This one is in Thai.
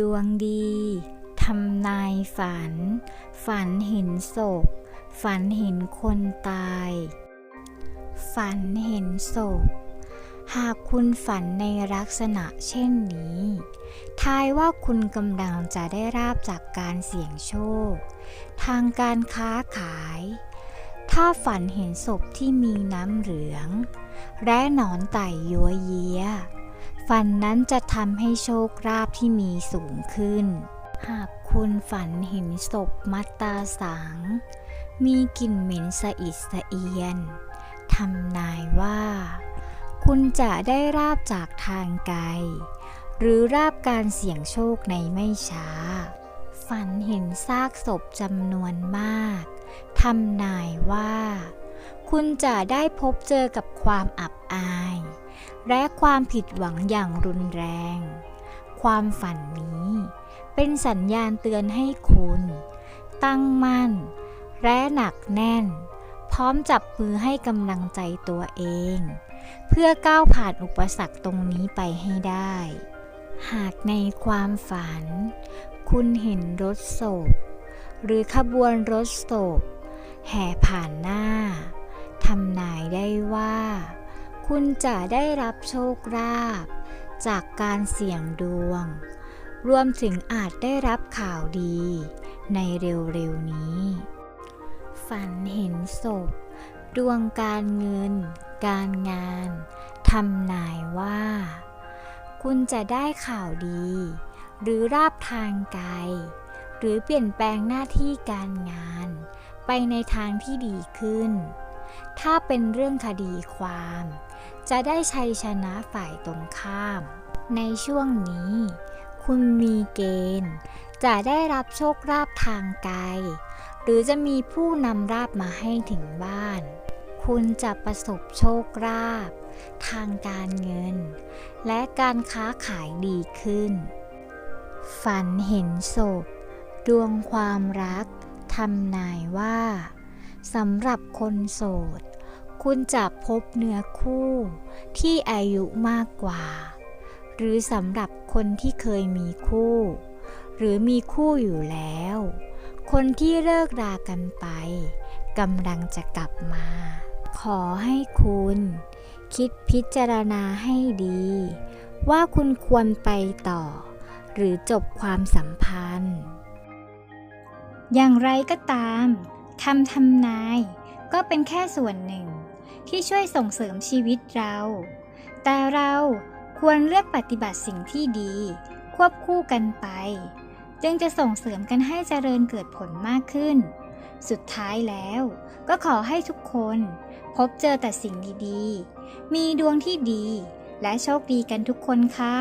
ดวงดีทำนายฝัน ฝันเห็นศพ ฝันเห็นคนตาย ฝันเห็นศพ หากคุณฝันในลักษณะเช่นนี้ ทายว่าคุณกำลังจะได้ราบจากการเสี่ยงโชค ทางการค้าขาย ถ้าฝันเห็นศพที่มีน้ำเหลือง และหนอนไต่ยัวเยีย ฝันนั้นจะทำให้โชคราบที่มีสูงขึ้น หากคุณฝันเห็นศพมัตตาสังมีกลิ่นเหม็นสะอิดสะเอียนทำนายว่า คุณจะได้ราบจากทางไกล หรือราบการเสี่ยงโชคในไม่ช้า ฝันเห็นซากศพจำนวนมากทำนายว่า คุณจะได้พบเจอกับความอับอาย และความผิดหวังอย่างรุนแรง ความฝันนี้เป็นสัญญาณเตือนให้คุณ ตั้งมั่น และหนักแน่น พร้อมจับมือให้กำลังใจตัวเอง เพื่อก้าวผ่านอุปสรรคตรงนี้ไปให้ได้ หากในความฝัน คุณเห็นรถศพ หรือขบวนรถศพแห่ผ่านหน้า คุณจะได้รับโชคลาภจากการเสี่ยงดวง รวมถึงอาจได้รับข่าวดี ในเร็วๆนี้ ฝันเห็นศพ ดวงการเงิน การงานทำนายว่า คุณจะได้ข่าวดี หรือราบทางไกล หรือเปลี่ยนแปลงหน้าที่การงาน ไปในทางที่ดีขึ้น ถ้าเป็นเรื่องคดีความ จะได้ชัยชนะฝ่ายตรงข้าม ในช่วงนี้ คุณมีเกณฑ์ จะได้รับโชคลาภทางไกล หรือจะมีผู้นำราบมาให้ถึงบ้าน คุณจะประสบโชคลาภทางการเงิน และการค้าขายดีขึ้น ฝันเห็นศพ ดวงความรักทำนายว่า สำหรับคนโสด คุณจะพบเนื้อคู่ที่อายุมากกว่า หรือสำหรับคนที่เคยมีคู่ หรือมีคู่อยู่แล้ว คนที่เลิกรากันไปกำลังจะกลับมา ขอให้คุณ คิดพิจารณาให้ดี ว่าคุณควรไปต่อ หรือจบความสัมพันธ์ อย่างไรก็ตาม คำทำนาย ก็เป็นแค่ส่วนหนึ่ง ที่ช่วยส่งเสริมชีวิตเรา แต่เราควรเลือกปฏิบัติสิ่งที่ดี ควบคู่กันไป จึงจะส่งเสริมกันให้เจริญเกิดผลมากขึ้น สุดท้ายแล้วก็ขอให้ทุกคนพบเจอแต่สิ่งดีๆ มีดวงที่ดีและโชคดีกันทุกคนค่ะ